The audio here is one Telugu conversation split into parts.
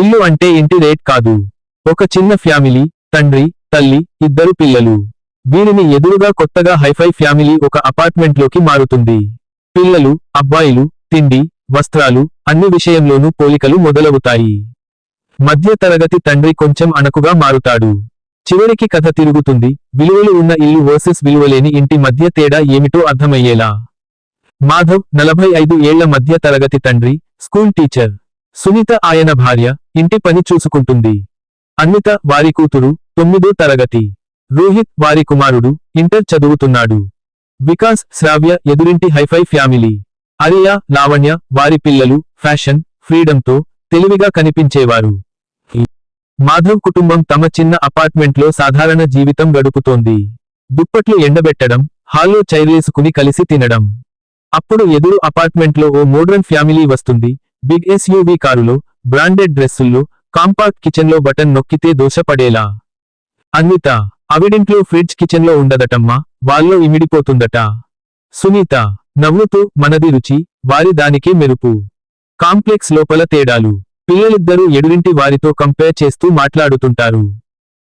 ఇల్లు అంటే ఇంటి రేట్ కాదు. ఒక చిన్న ఫ్యామిలీ తండ్రి తల్లి ఇద్దరు పిల్లలు. వీరిని ఎదురుగా కొత్తగా హైఫై ఫ్యామిలీ ఒక అపార్ట్మెంట్లోకి మారుతుంది. పిల్లలు అబ్బాయిలు తిండి వస్త్రాలు అన్ని విషయంలోనూ పోలికలు మొదలవుతాయి. మధ్య తరగతి తండ్రి కొంచెం అణకుగా మారుతాడు. చివరికి కథ తిరుగుతుంది విలువలు ఉన్న ఇల్లు వర్సెస్ విలువలేని ఇంటి మధ్య తేడా ఏమిటో అర్థమయ్యేలా. మాధవ్ నలభై ఐదు ఏళ్ళ మధ్య తరగతి తండ్రి స్కూల్ టీచర్. సునీత ఆయన భార్య ఇంటి పని చూసుకుంటుంది. అన్విత వారి కూతురు తొమ్మిదో తరగతి. రోహిత్ వారి కుమారుడు ఇంటర్ చదువుతున్నాడు. వికాస్ శ్రావ్య ఎదురింటి హైఫై ఫ్యామిలీ. అరియా లావణ్య వారి పిల్లలు ఫ్యాషన్ ఫ్రీడంతో తెలివిగా కనిపించేవారు. మాధవ్ కుటుంబం తమ చిన్న అపార్ట్మెంట్లో సాధారణ జీవితం గడుపుతోంది. దుప్పట్లు ఎండబెట్టడం హాల్లో చైర్లేసుకుని కలిసి తినడం. అప్పుడు ఎదురు అపార్ట్మెంట్లో ఓ మోడ్రన్ ఫ్యామిలీ వస్తుంది. బిగ్ ఎస్యూవీ కారులో బ్రాండెడ్ డ్రెస్సుల్లో కాంపాక్ట్ కిచెన్లో బటన్ నొక్కితే దోశ పడేలా? అన్విత అవిడింట్లో ఫ్రిడ్జ్ కిచెన్లో ఉండదటమ్మా వాళ్ళో ఇమిడిపోతుందట. సునీత నవ్వుతూ మనది రుచి వారి దానికే మెరుపు. కాంప్లెక్స్ లోపల తేడాలు. పిల్లలిద్దరూ ఎడురింటి వారితో కంపేర్ చేస్తూ మాట్లాడుతుంటారు.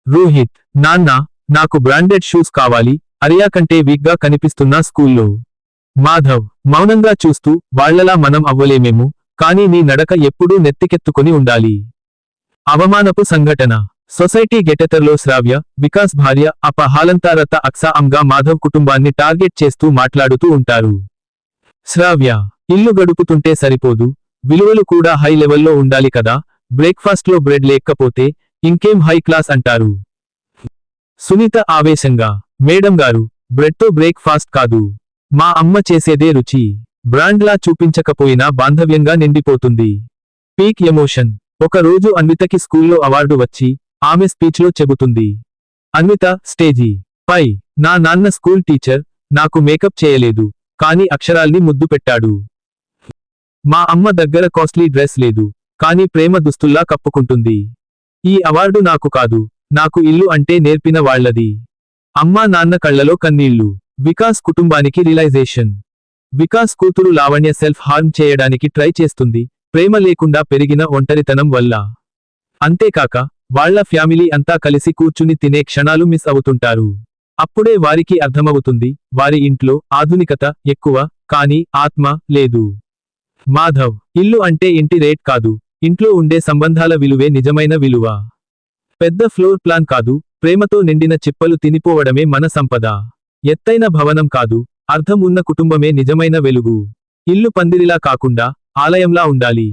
రోహిత్ నాన్న నాకు బ్రాండెడ్ షూస్ కావాలి అరియా కంటే వీక్గా కనిపిస్తున్నా స్కూల్లో. మాధవ్ మౌనంగా చూస్తూ వాళ్ళలా మనం అవ్వలేమేమో కానీ నీ నడక ఎప్పుడూ నెత్తికెత్తుకుని ఉండాలి. అవమానపు సంఘటన. సొసైటీ గెటెటర్లో శ్రావ్య వికాస్ భార్య అప హాలంతారత అక్సా అంగా మాధవ్ కుటుంబాన్ని టార్గెట్ చేస్తూ మాట్లాడుతూ ఉంటారు. శ్రావ్య ఇల్లు గడుపుతుంటే సరిపోదు. విలువలు కూడా హై లెవెల్లో ఉండాలి కదా. బ్రేక్ఫాస్ట్లో బ్రెడ్ లేకపోతే ఇంకేం హై క్లాస్ అంటారు. సునీత ఆవేశంగా మేడం గారు బ్రెడ్తో బ్రేక్ఫాస్ట్ కాదు. మా అమ్మ చేసేదే రుచి. బ్రాండ్లా చూపించకపోయినా బాంధవ్యంగా నిండిపోతుంది. Peak emotion. ఒక రోజు అన్వితకి స్కూల్లో అవార్డు వచ్చి ఆమె స్పీచ్లో చెబుతుంది. అన్విత స్టేజీ. పై. నా నాన్న స్కూల్ టీచర్ నాకు మేకప్ చేయలేదు కాని అక్షరాల్ని ముద్దు పెట్టాడు. మా అమ్మ దగ్గర కాస్ట్లీ డ్రెస్ లేదు కాని ప్రేమ దుస్తుల్లా కప్పుకుంటుంది. ఈ అవార్డు నాకు కాదు నాకు ఇల్లు అంటే నేర్పిన వాళ్ళది. అమ్మా నాన్న కళ్ళలో కన్నీళ్ళు. వికాస్ కుటుంబానికి రిలైజేషన్ వికాస్ కూతురు లావణ్య సెల్ఫ్ హార్మ్ చేయడానికి ట్రై చేస్తుంది. ప్రేమ లేకుండా పెరిగిన ఒంటరితనం వల్ల. అంతేకాక వాళ్ళ ఫ్యామిలీ అంతా కలిసి కూర్చుని తినే క్షణాలు మిస్ అవుతుంటారు. అప్పుడే వారికి అర్థమవుతుంది వారి ఇంట్లో ఆధునికత ఎక్కువ కాని ఆత్మ లేదు. మాధవ్ ఇల్లు అంటే ఇంటి రేట్ కాదు ఇంట్లో ఉండే సంబంధాల విలువే నిజమైన విలువ. పెద్ద ఫ్లోర్ ప్లాన్ కాదు ప్రేమతో నిండిన చిప్పలు తినిపోవడమే మన సంపద. ఎత్తైన భవనం కాదు అర్థం ఉన్న కుటుంబమే నిజమైన వెలుగు. ఇల్లు పందిరిలా కాకుండా ఆలయంలా ఉండాలి.